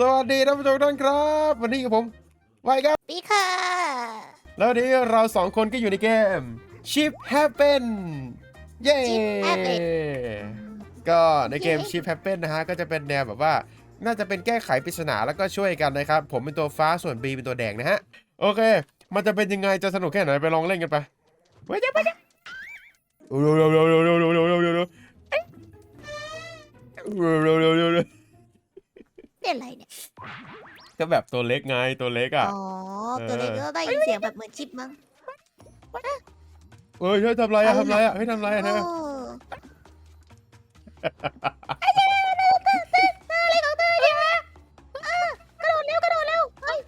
สวัสดีท่านผู้ชมทุกท่านครับ วันนี้กับผมไวครับ ปีค่ะแล้ววันนี้เราสองคนก็อยู่ในเกม Ship Happen เย้ Ship Happen ก็ในเกม Ship Happen นะฮะ ก็จะเป็นแนวแบบว่า น่าจะเป็นแก้ไขปริศนาแล้วก็ช่วยกันนะครับ ผมเป็นตัวฟ้าส่วน B เป็นตัวแดงนะฮะ โอเค มันจะเป็นยังไงจะสนุกแค่ไหนไปลองเล่นกันไปไปจ้ะไปจ้ะเร็วเร็วเร็วเร็วเร็วเร็วเร็วเร็วเร็วเร็วเร็วเร็วเร็วเร็วเร็วเป็นอะไรเนี่ย ก็แบบตัวเล็กไงตัวเล็กอะ อ๋อ ตัวเล็กก็ได้ยินเสียงแบบเหมือนชิปมั้งเฮ้ยเฮ้ยทำไรอะทำไรอะเฮ้ยทำไรอะเธอโอ้อะไรของเธอเนี่ยอะกระโดดเร็วกระโดดเร็วเฮ้ย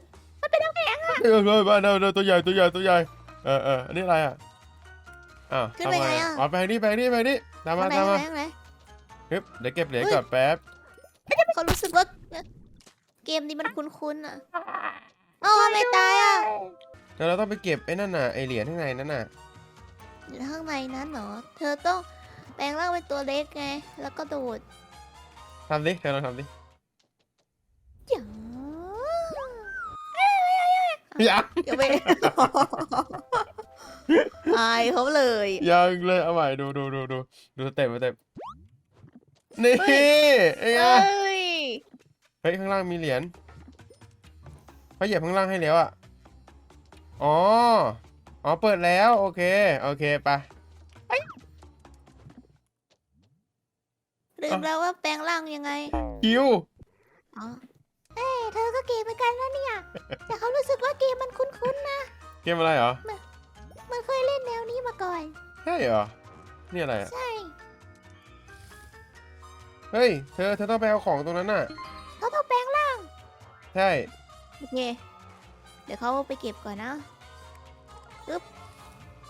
มันเป็นน้ำแข็งอะเฮ้ยเฮ้ยบ้านเราตัวใหญ่ตัวใหญ่ตัวใหญ่เออเอออันนี้อะไรอะอ้าวขึ้นไปไงอะอ๋อไปทางนี้ไปทางนี้ไปทางนี้ตามมาไหนตามไหนมาไหนฮึบเดี๋ยวเก็บเหรียญก่อนแป๊บเขารู้สึกว่า เกมนี้มันคุ้นๆอะเอ้าทำไมตายอะเดี๋ยวเราต้องไปเก็บไอ้นั่นน่ะไอเหรียญข้างในนั่นน่ะอยู่ข้างในนั้นเหรอ เธอต้องแปลงร่างเป็นตัวเล็กไง แล้วก็โดดทำดิเธอลองทำดิจ๋ายังเดี๋ยวไปอายเขาเลยยังเลยเอาใหม่ดูดูดูดูดูสเต็ปสเต็ปนี่เฮ้ยไอ้เอยะ้ยเฮ้ยข้างล่างมีเหรียญเขาเหยียบข้างล่างให้แล้วอะ อ๋อ อ๋อเปิดแล้ว โอเค โอเคไปลืมแล้วว่าแปลงร่างยังไงคิวอ๋อเอ้ยเธอก็เกมเหมือนกันนะเนี่ย แต่เขารู้สึกว่าเกมมันคุ้นๆนะ เกมอะไรเหรอ มันเคยเล่นแนวนี้มาก่อน ใช่เหรอ นี่อะไรอะใช่ เฮ้ย เธอ เธอต้องไปเอาของตรงนั้นน่ะ เขาต้องแปลงร่าง ใช่ โอเค เดี๋ยวเขาไปเก็บก่อนนะ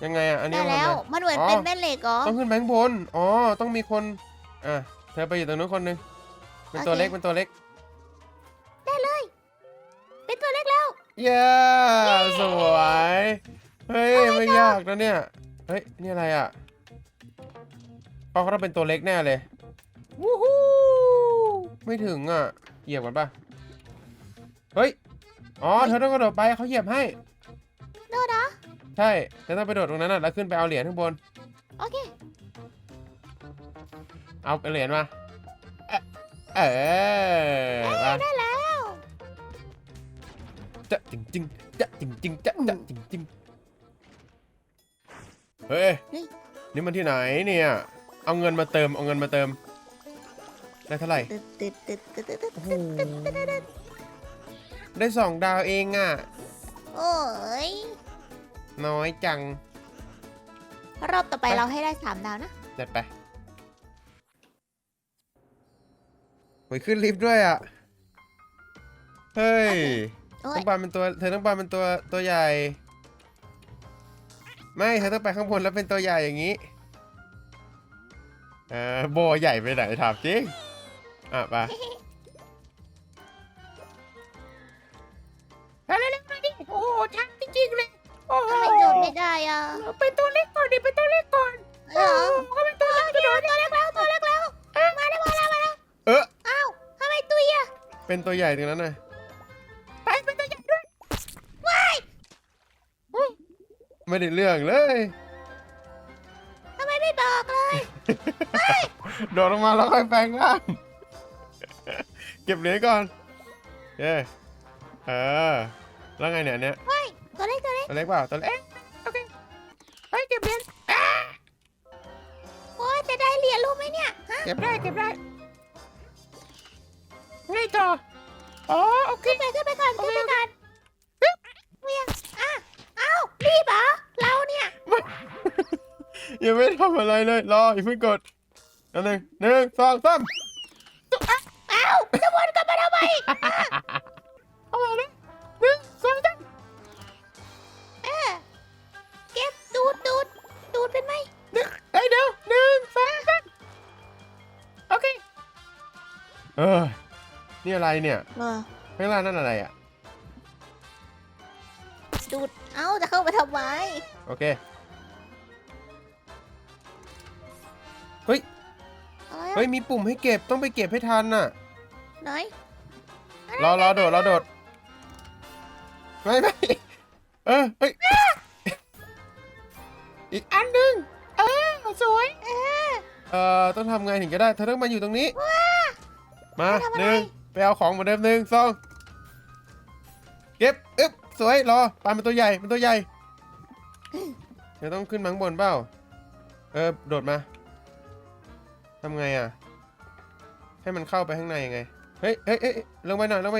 ยังไงอะ อันนี้ได้เอาแล้วทำไมมันเหมือนอ๋อ เป็นแม่เหล็กเหรอ ต้องขึ้นแบงค์บน อ๋อ ต้องมีคน อะ เธอไปอยู่ตรงนู้นคนหนึ่งเป็นตัวโอเค เล็ก เป็นตัวเล็ก เป็นตัวเล็กแล้ว เย้ สวย เฮ้ย ไม่ยากนะเนี่ย เฮ้ย นี่อะไรอะเพราะเขาต้องเป็นตัวเล็กแน่เลย วู้ฮู้ไม่ถึงอะ เหยียบก่อนป่ะ เฮ้ย อ๋อ เธอต้องกระโดดไปเขาเหยียบให้ โดดเหรอ ใช่เธอต้องไปโดดตรงนั้นน่ะแล้วขึ้นไปเอาเหรียญข้างบน โอเค เอาเหรียญมา เอ๊ะเออมาได้แล้ว จะจริงจริงๆจะจริงจริงๆจะจะจริงจริงๆเฮ้ย นี่มันที่ไหนเนี่ย เอาเงินมาเติม เอาเงินมาเติม ได้เท่าไหร่ตึ๊ดตึ๊ดตึ๊ดตึ๊ดตึ๊ดตึ๊ดโอ้โหได้สองดาวเองอะ โอ้ยน้อยจัง รอบต่อไปไป เราให้ได้สามดาวนะ จัดไปโอ้ยขึ้นลิฟต์ด้วยอะ เฮ้ย โอ้ต้ยองปาเป็นตัว เธอต้องปาเป็นตัวตัวใหญ่ ไม่เธอต้องไปข้างบนแล้วเป็นตัวใหญ่อย่างนี้เออโบใหญ่ไปไหนถามจริง อะไปเร็วๆมาดิโอ้โหชักจริงๆเลยโอ้โหทำไมโดดไม่ได้อะเป็นตัวเล็กก่อนดิเป็นตัวเล็กก่อนเออก็เป็นตัวเล็กตัวเล็กแล้วตัวเล็กแล้วมาได้มาแล้วมาแล้วเอออ้าวทำไมตุยอะเป็นตัวใหญ่ตรงนั้นน่ะไปเป็นตัวใหญ่ด้วยไม่ได้เรื่องเลยทำไมไม่บอกเลยโดดลงมาแล้วค่อยแปลงร่าง เก็บเหรียญก่อนเย้เออแล้วไงเนี่ยอันเนี้ยตัวเล็กตัวเล็กตัวเล็กเปล่าตัวเล็กโอเคเฮ้ยเก็บเหรียญโอ้ยจะได้เหรียญรู้ไหมเนี่ยฮะเก็บได้เก็บได้ไงต่ออ๋อโอเคขึ้นไปขึ้นไปก่อนขึ้นไปก่อนเวียงอะเอ้ารีบเหรอเราเนี่ยยังไม่ทำอะไรเลยรออย่าเพิ่งกดอันหนึ่งหนึ่งสองสาม อะไรเนี่ยเออข้างล่างนั่นอะไรอะ ดูด เอ้า จะเข้าไปทำไมโอเคเฮ้ยเฮ้ย มีปุ่มให้เก็บ ต้องไปเก็บให้ทันน่ะ ไหน รอรอโดดรอโดด ไม่ไม่ เออเฮ้ย อีกอันหนึ่งเออ สวยเออต้องทำไงถึงจะได้ เธอต้องมาอยู่ตรงนี้ มาหนึ่ง ไปเอาของเหมือนเดิมหนึ่งสองเก็บอึ๊บสวยรอปลาเป็นตัวใหญ่เป็นตัวใหญ่เดี๋ยวต้องขึ้นมังบนเปล่าเออโดดมาทำไงอะ ให้มันเข้าไปข้างในยังไงเฮ้ยเฮ้ยเฮ้ลงไปหน่อยลงไป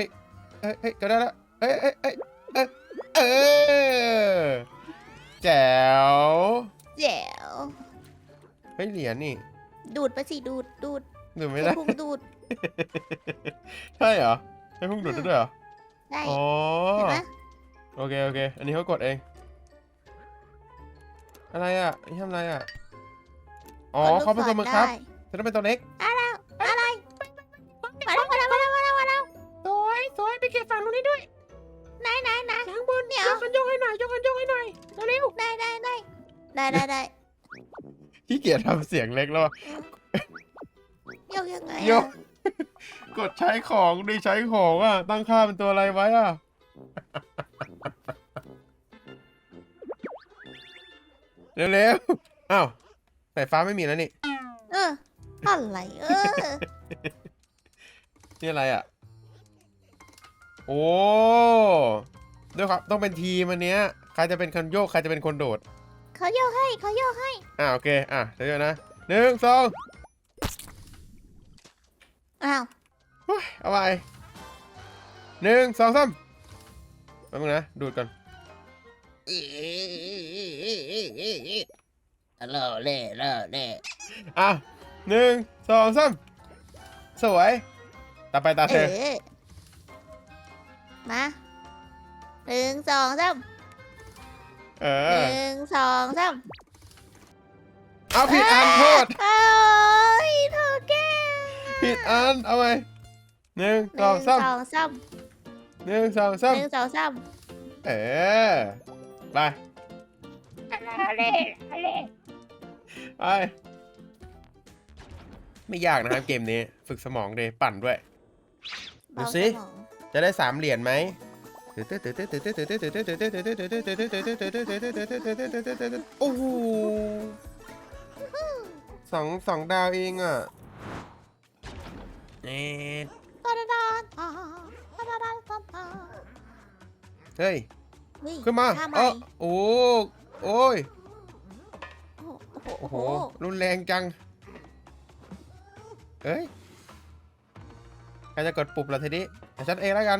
เฮ้เฮ้ยก็ได้ละเฮ้ยเฮ้ยเฮ้ยเออแจ๋วแจ๋วเฮ้ยเหรียญนี่ ดูดไปสิดูดดูดดูดไม่ได้ พุงดูดใช่เหรอใช้พุงดูดได้วยเหรอได้เห็นไหมโอเคโอเค อันนี้เขากดเอง อะไรอะอันนี่ทำอะไรอะอ๋อเขาเป็นตัวมึงครับฉันต้องเป็นตัวเล็กมาแล้วไาแล้วมาแล้วมาแล้วมาแล้วสวยสวยไปเก็บฝั่งตรงนี้ด้วยไหนไหนไหนข้างบนเนี่ยยกกันยกให้หน่อยยกกันยกให้หน่อยเร็วได้ได้ได้ได้ได้ ขี้เกียจทำเสียงเล็กแล้วโยกยังไงยกกดใช้ของดิใช้ของอะ ตั้งค่าเป็นตัวอะไรไว้อะ เร็วๆ อ้าวสายฟ้าไม่มีแล้วนี่ เอออะไรเออนี่อะไรอะ โอ้ ด้วยครับ ต้องเป็นทีมอันเนี้ย ใครจะเป็นคนโยก ใครจะเป็นคนโดด เขาโยกให้เขาโยกให้ อ่าโอเคอะเดี๋ยวนะหนึ่งสองอ้าวเฮ้ยเอาไปหนึ่งสองสามแป๊บนึงนะดูดก่อนล่อเล่ล่อเล่อะหนึ่งสองสามสวยตาไปตาเธเอมาหนึ่งสองสาม หนึ่งสองสามเอาผิดอันโทษเอ้เธอแก้ผิดอันเอาไว้หนึ่งสองสามหนึ่งสองสามหนึ่งสองสามเออไปอะไไปไม่ยากนะครับเกมนี้ ฝึกสมองเลยปั่นด้วย ดูสิ จะได้สามเหรียญไหม โอ้โสองสองดาวเองอะเฮ้ย ขึ้นมาเออโอ้โอ้ยโอ้โห รุนแรงจัง เอ้ยใครจะกดปุบล่ะทีนี้ฉันเองแล้วกัน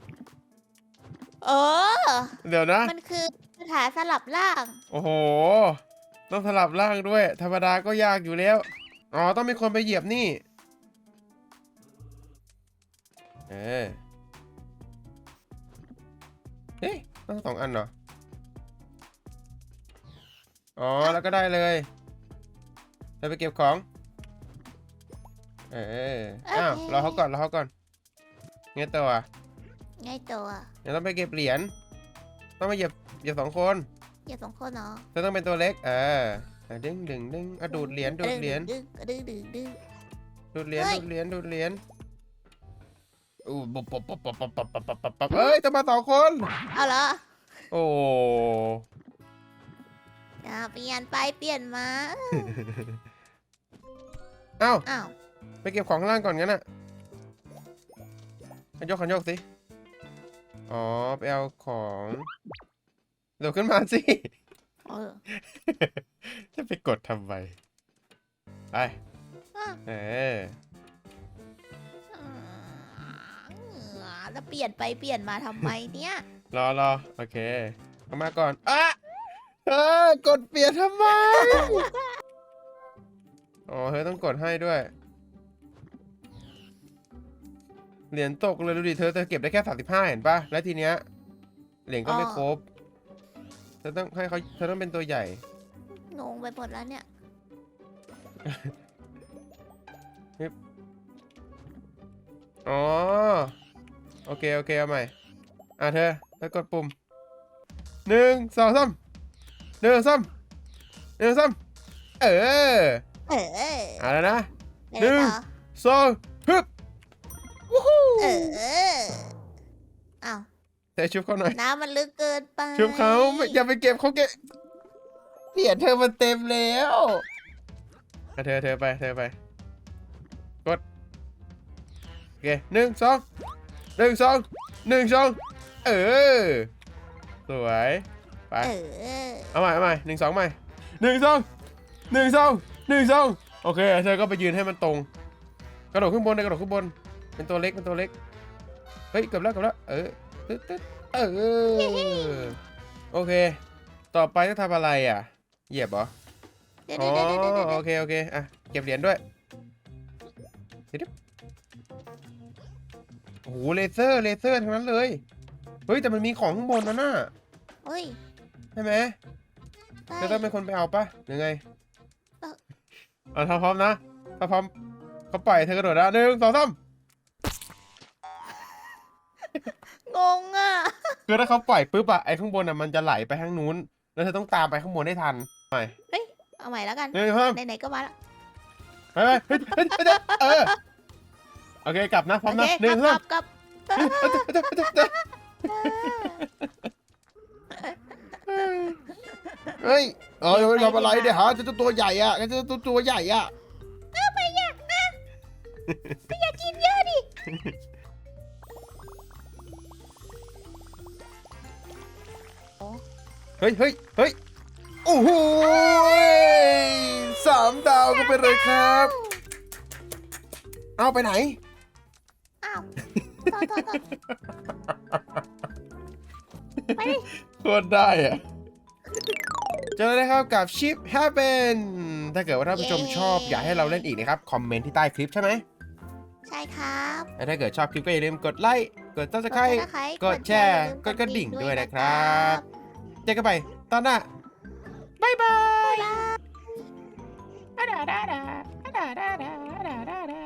ดี๋ยวนะ มันคือคาถาสลับร่าง โอ้โห ต้องสลับร่างด้วย ธรรมดาก็ยากอยู่แล้ว อ๋อ ต้องมีคนไปเหยียบนี่ เออเอ๊ะต้องสองอันเหรอ อ๋อ แล้วก็ได้เลยเราไปเก็บของ เออ อ้าว รอเขาก่อน รอเขาก่อนไงตัวไงตัวเดี๋ยวต้องไปเก็บเหรียญต้องมาเหยียบเหยียบสองคนอย่าสองคนเนาะเธอต้องเป็นตัวเล็กเอออะดึงดึงดึงอะดูดเหรียญดูดเหรียญดึงดึงดึงดึง ดูดเหรียญเฮ้ย ดูดเหรียญดูดเหรียญอู้บบบบบบบบบบบบบบบบเอ้ยจะมาสองคน เอาเหรอโอ้อ่าเปลี่ยนไปเปลี่ยนมาเอ้า อ้าวไปเก็บของข้างล่างก่อนงั้นอะขันโยกขันโยกสิ อ๋อไปเอาของเดี๋ยวขึ้นมาสิ เออจะไปกดทำไมไปอะเอออ่าแล้วเปลี่ยนไปเปลี่ยนมาทำไมเนี่ยรอรอโอเคเอามาก่อนอะเออกดเปลี่ยนทำไมอ๋อเธอต้องกดให้ด้วย เหรียญตกเลยดูดิเธอเธอเก็บได้แค่สามสิบห้าเห็นปะแล้วทีเนี้ยเหรียญก็ไม่ครบเธอต้องให้เขาเธอต้องเป็นตัวใหญ่งงไปหมดแล้วเนี่ยอ๋อโอเคโอเคเอาใหม่อะเธอเธอกดปุ่มหนึ่งสองสามหนึ่งสองสามหนึ่งสองสามเออเออเอาแล้วนะไปหนึ่เลยงต่อสองฮึบวู้ฮู้ เอออ้าวเธอชุบเขาหน่อย น้ำมันลึกเกินไปชุบเขาไม่อย่าไปเก็บเขาเก็บเหรียญเธอมันเต็มแล้วอะเธอเธอไปเธอไปกดโอเคหนึ่งสองหนึ่งสองหนึ่งสองเออสวยไปเออเอาใหม่เอาใหม่หนึ่งสองใหม่หนึ่งสองหนึ่งสองหนึ่งสองโอเคเธอก็ไปยืนให้มันตรง กระโดดขึ้นบนเลยกระโดดขึ้นบน เป็นตัวเล็กเป็นตัวเล็ก เฮ้ยเกือบแล้วเกือบแล้ว เออตึ๊ดตึ๊ดเออ โอเค ต่อไปต้องทำอะไรอะ เหยียบเหรอเดี๋ยวอ๋อเดี๋ยวเดี๋ยวเดี๋ยวเดี๋ยวโอเคโอเค อะ เก็บเหรียญด้วยเดี๋ยวโอ้โหเลเซอร์เลเซอร์ทั้งนั้นเลย เฮ้ยแต่มันมีของข้างบนนะน่ะเฮ้ยใช่ไหมได้เธอต้องเป็นคนไปเอาปะหรือไงเอ่อเอาถ้าพร้อมนะถ้าพร้อมเขาปล่อยเธอกระโดดนะหนึ่งสองสาม งงอะ คือถ้าเขาปล่อยปุ๊บอะไอ้ข้างบนอะมันจะไหลไปข้างนู้น แล้วเธอต้องตามไปข้างบนให้ทันไปเอาใหม่แล้วกันหนึ่งสองสามไหนๆก็มาแล้วไปไปเฮ้ยเฮ้ยเฮ้ยเออโอเคกลับนะพร้อมโอนะเคหนึ่งกสลัองบกลับกลับเฮ้ยเออทำอะไรเนี่ยฮะจะตัวใหญ่อะจะตัวตัวใหญ่อะกินเยอะดิ เฮ้ยเฮ้ยเฮ้ยโอ้โหสามดาวก็ไปเลยครับ เอาไปไหน อ้าวต่อต่อต่อโคตรได้อะเจอได้ครับกับชิป Happen ถ้าเกิดว่าท่านผู้ชมชอบอยากให้เราเล่นอีกนะครับ คอมเมนต์ที่ใต้คลิปใช่ไหมใช่ครับและถ้าเกิดชอบคลิปก็อย่าลืมกดไลค์ กด subscribe กดแชร์ กดกระดิ่งด้วยนะครับ เจอกันไปตอนหน้าบายบายดาดาดาดาดาดาดาดา